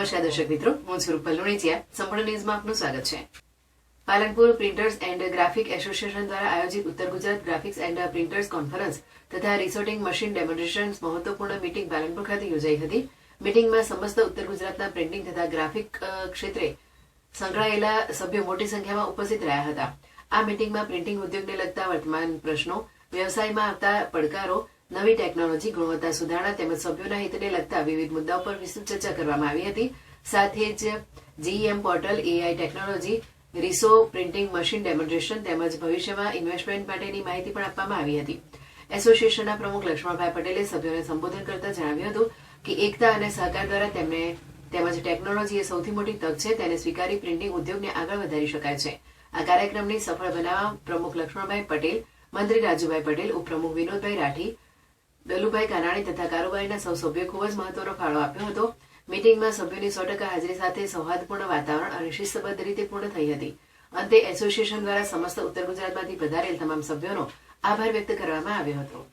નમસ્કાર દર્શક મિત્રો, હું સ્વરૂપ રૂપલ સંપૂર્ણ ન્યૂઝમાં આપનું સ્વાગત છે. Palanpur printers and graphic association દ્વારા આયોજિત ઉત્તર Gujarat graphics and printers conference તથા રિસોર્ટિંગ મશીન ડેમોન્સ્ટ્રેશન મહત્વપૂર્ણ મીટિંગ પાલનપુર ખાતે યોજાઈ હતી. મીટિંગમાં સમસ્ત ઉત્તર ગુજરાતના પ્રિન્ટિંગ તથા ગ્રાફિક ક્ષેત્રે સંકળાયેલા સભ્યો મોટી સંખ્યામાં ઉપસ્થિત રહ્યા હતા. આ મીટિંગમાં પ્રિન્ટિંગ ઉદ્યોગને લગતા વર્તમાન પ્રશ્નો, વ્યવસાયમાં આવતા પડકારો નવી ટેકનોલોજી ગુણવત્તા સુધારણા તેમજ સભ્યોના હિતને લગતા વિવિધ મુદ્દાઓ પર વિસ્તૃત ચર્ચા કરવામાં આવી હતી. સાથે જ GEM portal, AI technology, Riso printing machine demonstration તેમજ ભવિષ્યમાં ઇન્વેસ્ટમેન્ટ માટેની માહિતી પણ આપવામાં આવી હતી. એસોસિએશનના પ્રમુખ લક્ષ્મણભાઈ પટેલે સભ્યોને સંબોધન કરતા જણાવ્યું હતું કે એકતા અને સહકાર દ્વારા તેમને તેમજ ટેકનોલોજી એ સૌથી મોટી તક છે, તેને સ્વીકારી પ્રિન્ટિંગ ઉદ્યોગને આગળ વધારી શકાય છે. આ કાર્યક્રમની સફળ બનાવવા પ્રમુખ લક્ષ્મણભાઈ પટેલ, મંત્રી રાજુભાઈ પટેલ, ઉપપ્રમુખ વિનોદભાઈ રાઠી દલુભાઈ કાનાણી તથા કારોબારીના સૌ સભ્યો ખૂબ જ મહત્વનો ફાળો આપ્યો હતો. મિટિંગમાં સભ્યોની સો ટકા હાજરી સાથે સૌહાર્દપૂર્ણ વાતાવરણ અને શિસ્તબદ્ધ રીતે પૂર્ણ થઈ હતી. અંતે એસોસિએશન દ્વારા સમસ્ત ઉત્તર ગુજરાતમાંથી પધારેલ તમામ સભ્યોનો આભાર વ્યક્ત કરવામાં આવ્યો હતો.